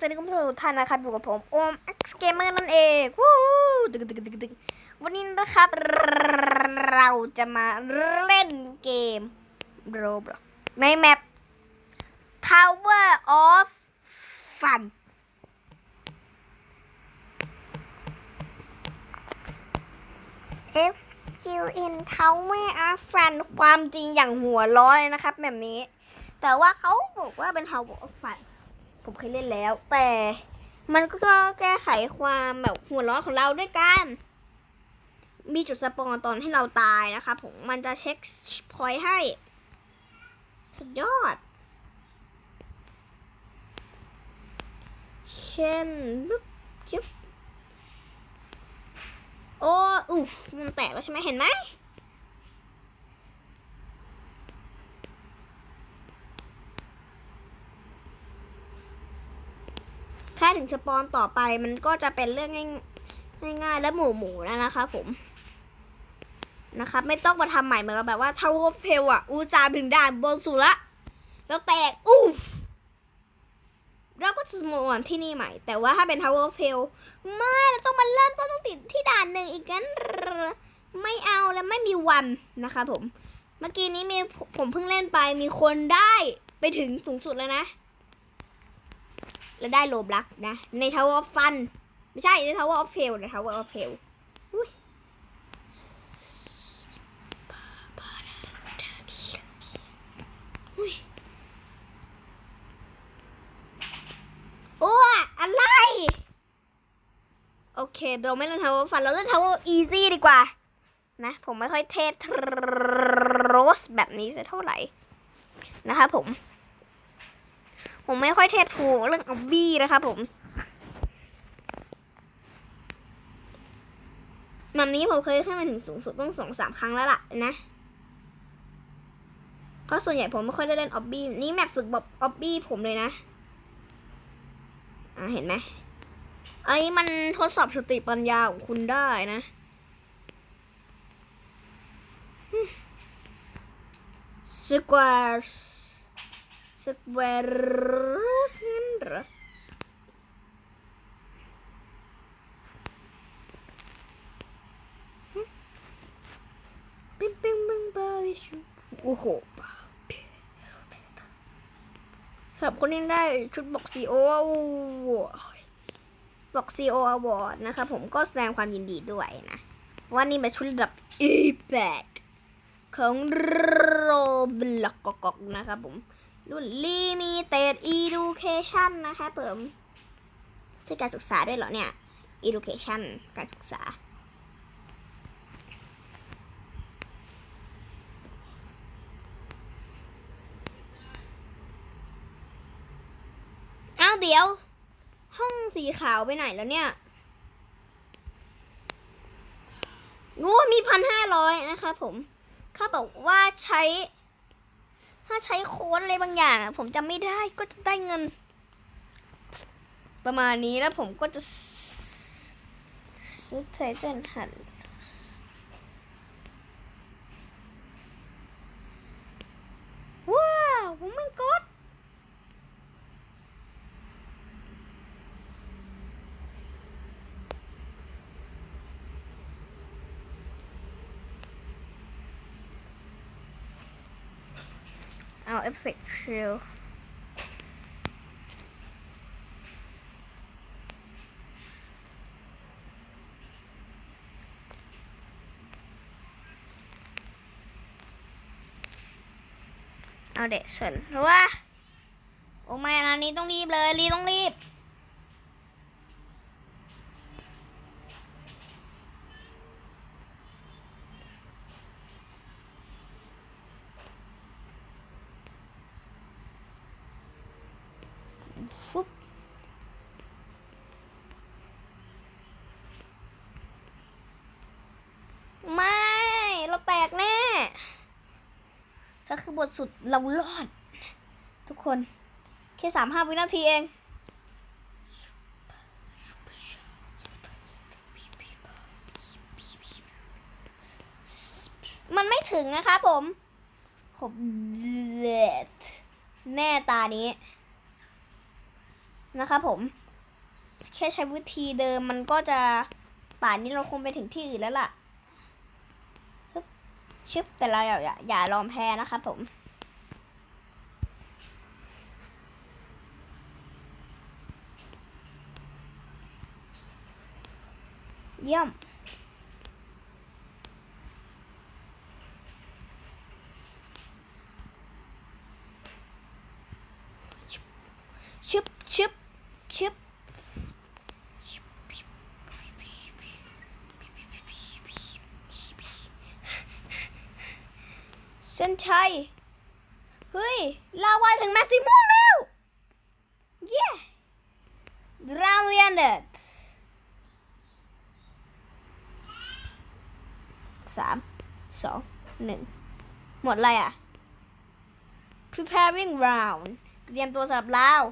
สวัสดีคุณผู้ชมทุกท่านนะครับอยู่กับผมโอม X Gamer นั่นเองวู้ตึกตึกตึกตึกวันนี้นะครับ เราจะมาเล่นเกม Roblox ในแมป Tower of Fun FQN Tower of Fun ความจริงอย่างหัวร้อนเลยนะครับแบบนี้ แต่ว่าเขาบอกว่าเป็น Tower of Fun ผมเคยเล่นแล้ว แต่มันก็แก้ไขความแบบหัวร้อนของเราด้วยกันมีจุดสปอนตอนให้เราตายนะคะผมมันจะเช็คพอยต์ให้ สุดยอด เช่นปึ๊บจุ๊บโอ้ อุฟมันแตกแล้วใช่ไหมเห็นไหม ถ้าถึงสปอนต่อไปมันก็จะเป็นเรื่องง่ายง่ายๆและหมู่หมู่ๆแล้วนะคะผมนะครับไม่ต้องมาทำใหม่เหมือนกับแบบว่าเท่าเพลอะ อูจามถึงด่านบนสุดละแล้วแตกอูฟเราก็จะมอนที่นี่ใหม่ แต่ว่าถ้าเป็น Tower f a i l ไม่เราต้องมาเริ่มต้นต้องติดที่ด่านหนึ่งอีกงั้นไม่เอาแล้วไม่มีวันนะคะผม เมื่อกี้นี้มีผมเพิ่งเล่นไปมีคนได้ไปถึงสูงสุดแล้วนะ แล้วได้โลบลักนะ ใน Tower of Fun ไม่ใช่ ใน Tower of Fail ใน Tower of Fail อุ้ยอุ้ยโอ้อะไร โอเคเราไม่เล่น Tower of Fun เราเล่น Tower of Easy ดีกว่า นะ ผมไม่ค่อยเทพโรสแบบนี้สักเท่าไหร่ นะคะผม ผมไม่ค่อยเทพถูกเรื่องออบบี้นะครับผมแบบนี้ผมเคยขึ้นมาถึงสูงสุดต้องสองสามครั้งแล้วล่ะนะเพราะส่วนใหญ่ผมไม่ค่อยได้เล่นออบบี้นี่แมปฝึกแบบออบบี้ผมเลยนะอ่าเห็นไหมไอ้มันทดสอบสติปัญญาของคุณได้นะสควอร์ สสแควร์สนั่นเหรอปิ๊งปิ๊งปิ๊งบาวิชูโอ้โหสำหรับคนที่ได้ชุดบอกซีโอบอกซีโออวอร์ดนะคะผมก็แสดงความยินดีด้วยนะว่านี่เป็นชุดระดับ E8 ของโรบล็อกนะครับผม รุ่น Limited Education นะคะเปิมคือการศึกษาด้วยเหรอเนี่ย Education การศึกษาเอ้าเดี๋ยว ห้องสีขาวไปไหนแล้วเนี่ยงูมีพันห้าร้อยนะคะผม เขาบอกว่าใช้ ถ้าใช้โค้ดอะไรบางอย่าง ผมจำไม่ได้ก็จะได้เงิน ประมาณนี้แล้วผมก็จะซื้อไทเทนหันว้าวผมไม่กด เอาเอฟเฟกต์ชิลเอาเด็กสร็จหรือว่า โอ้ไม่อันนี้ต้องรีบเลยรีต้องรีบ ฟุ๊บไม่ เราแตกแน่ถ้า คือบทสุดเรารอด ทุกคน แค่สามห้าวินาทีเอง มันไม่ถึงนะคะผมผมเด็ดแน่ตานี้ นะครับผม แค่ใช้วิธีเดิมมันก็จะป่านนี้เราคงไปถึงที่อื่นแล้วล่ะ ชึบแต่เราอย่าอย่าลอมแพ้นะครับผมเยี่ยม ชึบชึบชึบ เส้นชัย เฮ้ย ลาวาถึงแม็กซิมัมแล้ว เย้รามเวียนเด็ดสามสองหนึ่งหมดเลยอะ preparing round เตรียมตัวสำหรับลาว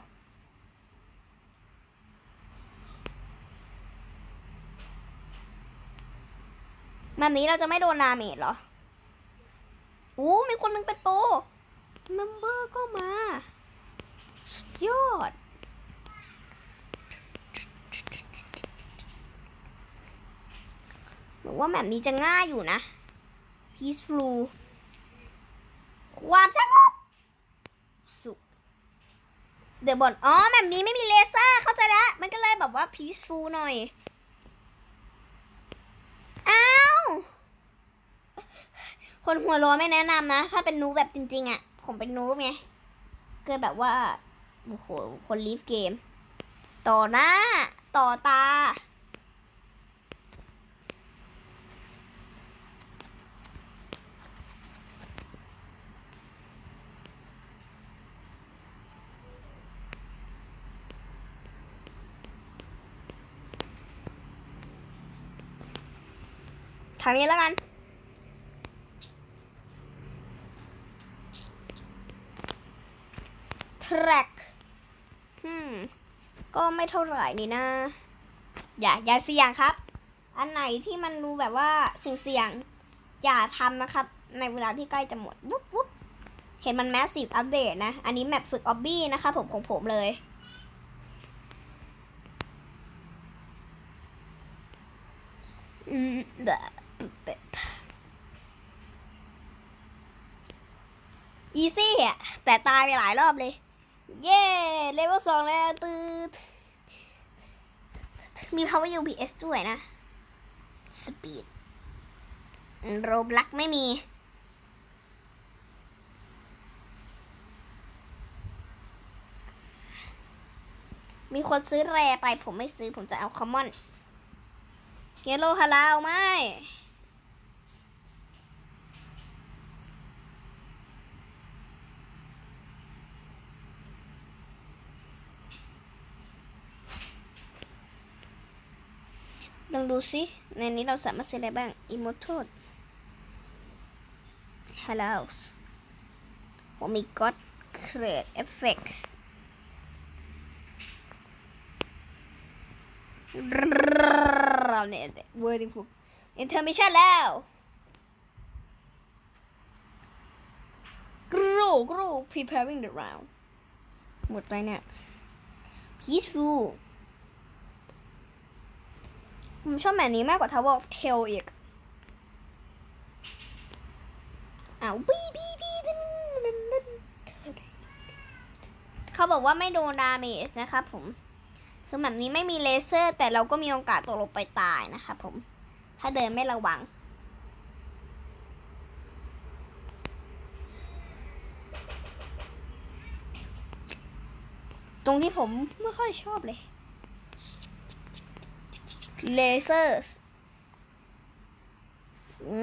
แบบนี้เราจะไม่โดนนาเมจเหรอ โอ้มีคนหนึงเป็นโปรเมมเบอร์ก็มาสุดยอดหรือว่าแบบนี้จะง่ายอยู่นะ peaceful ความสงบสุขเดี๋ยวบอลอ๋อแบบนี้ไม่มีเลเซอร์เข้าใจแล้วมันก็เลยแบบว่า peaceful หน่อย อ้าว คนหัวร้อนไม่แนะนำนะ ถ้าเป็นนูแบบจริงๆอะ่ะ ผมเป็นนูไงก็แบบว่าโอ้โหคนลีฟเกม ต่อหน้า ต่อตา ทางนี้แล้วกัน track อืม ก็ไม่เท่าไหร่นี่นะ อย่า อย่าเสี่ยงครับ อันไหนที่มันดูแบบว่าเสี่ยงเสี่ยงๆอย่าทำนะครับ ในเวลาที่ใกล้จะหมดวุ๊บวุ๊บเห็นมัน massive update นะ อันนี้แมปฝึกออบบี้นะคะผมของผมเลยอืมแบบอีซี่อะแต่ตายไปหลายรอบเลย เย้เลเวลสองแล้วตืดมี power UPS ด้วยนะ speed โรบลักไม่มี มีคนซื้อแรไปผมไม่ซื้อผมจะเอาคอมมอนเกโลฮาลาวไม่ ลองดูสิในนี้เราสามารถซื้อะไรบ้างอิโมโทดฮาลาวส์ผมมีก็ d เครดเอฟเฟกเราเนี่ยเวอร์ดิฟูอินเทอร์มิชันแล้วกรูกรู preparing the round หมดไปเนี่ย peaceful ผมชอบแบบนี้มากกว่า Tower of Hell อีกอ้าวบีบีบีเขาบอกว่าไม่โดนดาเมจนะครับผม คือแบบนี้ไม่มีเลเซอร์ แต่เราก็มีโอกาสตกลงไปตายนะครับผม ถ้าเดินไม่ระวังตรงที่ผมไม่ค่อยชอบเลย เลเซอร์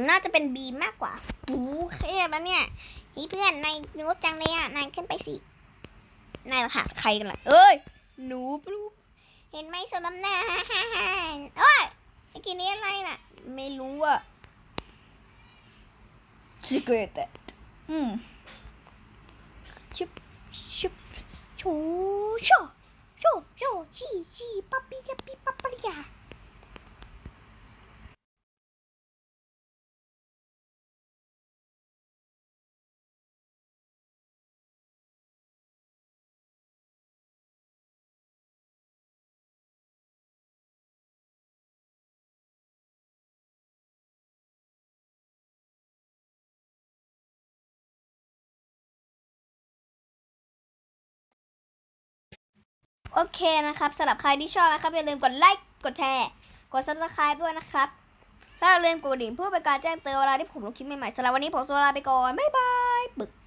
น่าจะเป็นบีมากกว่าปูเครียแล้วเนี่ยนี่เพื่อนนายนูบจังเลยอะนายขึ้นไปสินายหาใครกันล่ะเอ้ยหนูปลูเห็นไหมสมน้ำหน้าเอ้ยไอ้กินนี้อะไรน่ะ ไม่รู้อะ secret อืมชุบชุบชโชโชโชชีชีปั๊บปี้ยับปี้ปั๊บปะริยา โอเคนะครับสำหรับใครที่ชอบนะครับอย่าลืมกดไลค์กดแชร์ กด subscribe ด้วยนะครับถ้าอย่าลืมกดกระดิ่งเพื่อเป็นการแจ้งเตือนเวลาที่ผมลงคลิปใหม่ๆสำหรับวันนี้ผมโซลาไปก่อน บ๊ายบาย